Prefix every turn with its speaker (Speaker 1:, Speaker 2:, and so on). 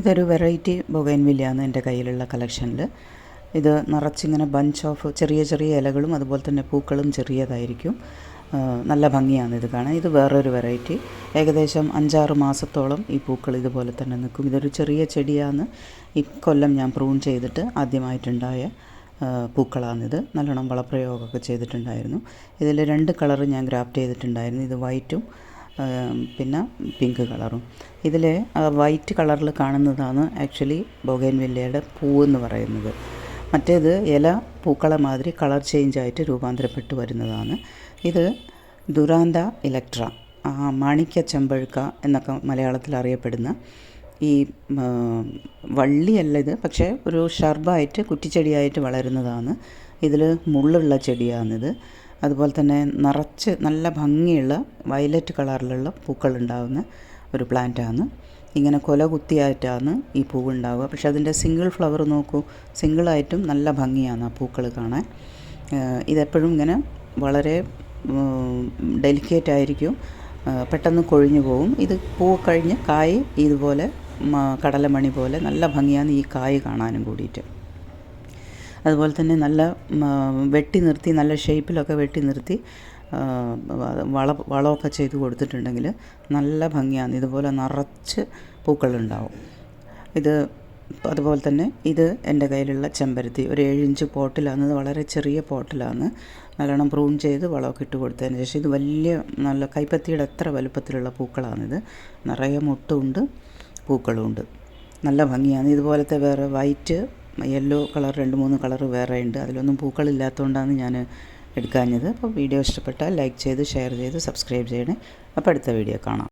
Speaker 1: ഇതൊരു വെറൈറ്റി ബൊഗൈൻവില്ലയാണ് എന്റെ കയ്യിലുള്ള കളക്ഷനിൽ ഇത് നിറച്ചിങ്ങനെ ബഞ്ച് ഓഫ് ചെറിയ ചെറിയ ഇലകളും അതുപോലെ തന്നെ പൂക്കളും ചെറിയതായിരിക്കും. നല്ല ഭംഗിയാണ് ഇത് കാണാൻ. ഇത് വേറൊരു വെറൈറ്റി. ഏകദേശം അഞ്ചാറ് മാസത്തോളം ഈ പൂക്കൾ ഇതുപോലെ തന്നെ നിൽക്കും. ഇതൊരു ചെറിയ ചെടിയാണ്. ഈ കൊല്ലം ഞാൻ പ്രൂൺ ചെയ്തിട്ട് ആദ്യമായിട്ടുണ്ടായ പൂക്കളാണിത്. നല്ലോണം വളപ്രയോഗമൊക്കെ ചെയ്തിട്ടുണ്ടായിരുന്നു. ഇതിൽ രണ്ട് കളറ് ഞാൻ ഗ്രാഫ്റ്റ് ചെയ്തിട്ടുണ്ടായിരുന്നു. ഇത് വൈറ്റും പിന്നെ പിങ്ക് കളറും ഇതിൽ വൈറ്റ് കളറിൽ കാണുന്നതാണ് ആക്ച്വലി ബൊഗൈൻവില്ലയുടെ പൂവെന്ന് പറയുന്നത്. മറ്റേത് ഇല പൂക്കളെ മാതിരി കളർ ചേഞ്ച് ആയിട്ട് രൂപാന്തരപ്പെട്ട് വരുന്നതാണ്. ഇത് ദുരാന്ത ഇലക്ട്ര ആ, മാണിക്യ ചെമ്പഴുക്ക എന്നൊക്കെ മലയാളത്തിൽ അറിയപ്പെടുന്ന ഈ വള്ളിയല്ല ഇത് പക്ഷേ ഒരു ഷർബായിട്ട് കുറ്റിച്ചെടിയായിട്ട് വളരുന്നതാണ്. ഇതിൽ മുള്ളുള്ള ചെടിയാണിത്. അതുപോലെ തന്നെ നിറച്ച് നല്ല ഭംഗിയുള്ള വയലറ്റ് കളറിലുള്ള പൂക്കൾ ഉണ്ടാകുന്ന ഒരു പ്ലാന്റാണ്. ഇങ്ങനെ കൊല കുത്തിയായിട്ടാണ് ഈ പൂവ് ഉണ്ടാവുക പക്ഷെ അതിന്റെ സിംഗിൾ ഫ്ലവർ നോക്കൂ. സിംഗിളായിട്ടും നല്ല ഭംഗിയാണ് ആ പൂക്കൾ കാണാൻ. ഇതെപ്പോഴും ഇങ്ങനെ വളരെ ഡെലിക്കേറ്റ് ആയിരിക്കും. പെട്ടെന്ന് കൊഴിഞ്ഞു പോവും. ഇത് പൂവ് കഴിഞ്ഞ് കായ് ഇതുപോലെ കടലമണി പോലെ നല്ല ഭംഗിയാണ് ഈ കായ് കാണാനും കൂടിയിട്ട്. അതുപോലെ തന്നെ നല്ല വെട്ടി നിർത്തി നല്ല ഷേപ്പിലൊക്കെ വെട്ടി നിർത്തി വള വളമൊക്കെ ചെയ്ത് കൊടുത്തിട്ടുണ്ടെങ്കിൽ നല്ല ഭംഗിയാണ്. ഇതുപോലെ നിറച്ച് പൂക്കളുണ്ടാവും. ഇത് അതുപോലെ തന്നെ ഇത് എന്റെ കയ്യിലുള്ള ചെമ്പരത്തി. ഒരു ഏഴിഞ്ച് പോട്ടിലാണ്. ഇത് വളരെ ചെറിയ പോട്ടിലാണ്. നല്ലോണം പ്രൂൺ ചെയ്ത് വളമൊക്കെ ഇട്ട് കൊടുത്തതിന് ശേഷം ഇത് വലിയ നല്ല കൈപ്പത്തിയുടെ എത്ര വലുപ്പത്തിലുള്ള പൂക്കളാണിത്. നിറയെ മുട്ടുമുണ്ട് പൂക്കളുമുണ്ട് നല്ല ഭംഗിയാണ്. ഇതുപോലത്തെ വേറെ വൈറ്റ് യെല്ലോ കളർ രണ്ട് മൂന്ന് കളർ വേറെ ഉണ്ട്. അതിലൊന്നും പൂക്കളില്ലാത്തതുകൊണ്ടാണ് ഞാൻ എടുക്കാഞ്ഞത്. അപ്പോൾ വീഡിയോ ഇഷ്ടപ്പെട്ടാൽ ലൈക്ക് ചെയ്ത് ഷെയർ ചെയ്ത് സബ്സ്ക്രൈബ് ചെയ്യണേ. അപ്പോൾ അടുത്ത വീഡിയോ കാണാം.